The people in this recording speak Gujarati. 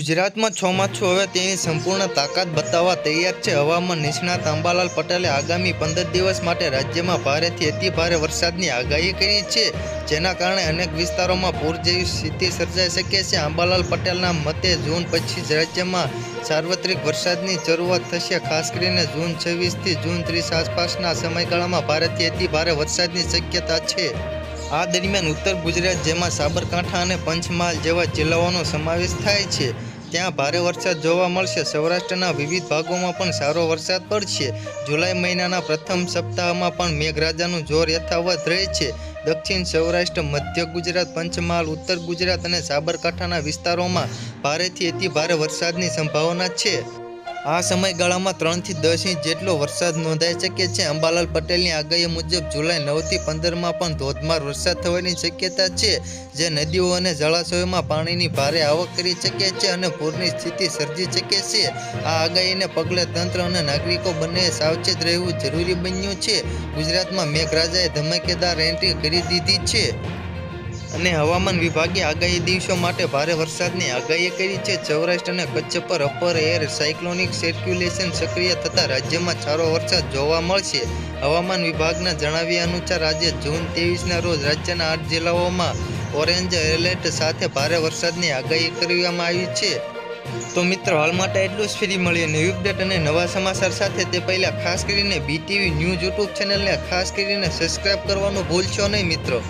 ગુજરાતમાં ચોમાસું હવે તેની સંપૂર્ણ તાકાત બતાવવા તૈયાર છે. હવામાન નિષ્ણાત અંબાલાલ પટેલે આગામી પંદર દિવસ માટે રાજ્યમાં ભારેથી અતિ ભારે વરસાદની આગાહી કરી છે, જેના કારણે અનેક વિસ્તારોમાં પૂર જેવી સ્થિતિ સર્જાઈ શકે છે. અંબાલાલ પટેલના મતે જૂન પછી જ રાજ્યમાં સાર્વત્રિક વરસાદની શરૂઆત થશે. ખાસ કરીને જૂન છવ્વીસથી જૂન ત્રીસ આસપાસના સમયગાળામાં ભારેથી અતિ ભારે વરસાદની શક્યતા છે. આ દરમિયાન ઉત્તર ગુજરાત જેમાં સાબરકાંઠા અને પંચમહાલ જેવા જિલ્લાઓનો સમાવેશ થાય છે. ત્યાં ભારે વરસાદ જોવા મળશે. સૌરાષ્ટ્રના વિવિધ ભાગોમાં પણ સારો વરસાદ પડશે. જુલાઈ મહિનાના પ્રથમ સપ્તાહમાં પણ મેઘરાજાનું જોર યથાવત રહે છે. દક્ષિણ સૌરાષ્ટ્ર, મધ્ય ગુજરાત, પંચમહાલ, ઉત્તર ગુજરાત અને સાબરકાંઠાના વિસ્તારોમાં ભારેથી અતિ ભારે વરસાદની સંભાવના છે. આ સમયગાળામાં ત્રણથી દસ ઇંચ જેટલો વરસાદ નોંધાઈ શકે છે. અંબાલાલ પટેલની આગાહી મુજબ જુલાઈ નવથી પંદરમાં પણ ધોધમાર વરસાદ થવાની શક્યતા છે, જે નદીઓ અને જળાશયોમાં પાણીની ભારે આવક કરી શકે છે અને પૂરની સ્થિતિ સર્જી શકે છે. આ આગાહીને પગલે તંત્ર અને નાગરિકો બંને સાવચેત રહેવું જરૂરી બન્યું છે. ગુજરાતમાં મેઘરાજાએ ધમાકેદાર એન્ટ્રી કરી દીધી છે. અને હવામાન વિભાગે આગાહી દિવસો માટે ભારે વરસાદની આગાહી કરી છે. સૌરાષ્ટ્ર અને કચ્છ પર અપર એર સાયક્લોનિક સર્ક્યુલેશન સક્રિય થતાં રાજ્યમાં સારો વરસાદ જોવા મળશે. હવામાન વિભાગના જણાવ્યા અનુસાર, આજે જૂન ત્રેવીસના રોજ રાજ્યના આઠ જિલ્લાઓમાં ઓરેન્જ એલર્ટ સાથે ભારે વરસાદની આગાહી કરવામાં આવી છે. તો મિત્રો, હાલ માટે એટલું જ. ફ્રી મળીએ નવી અપડેટ અને નવા સમાચાર સાથે. તે પહેલાં ખાસ કરીને બીટીવી ન્યૂઝ યુટ્યુબ ચેનલને ખાસ કરીને સબસ્ક્રાઇબ કરવાનું ભૂલશો નહીં મિત્રો.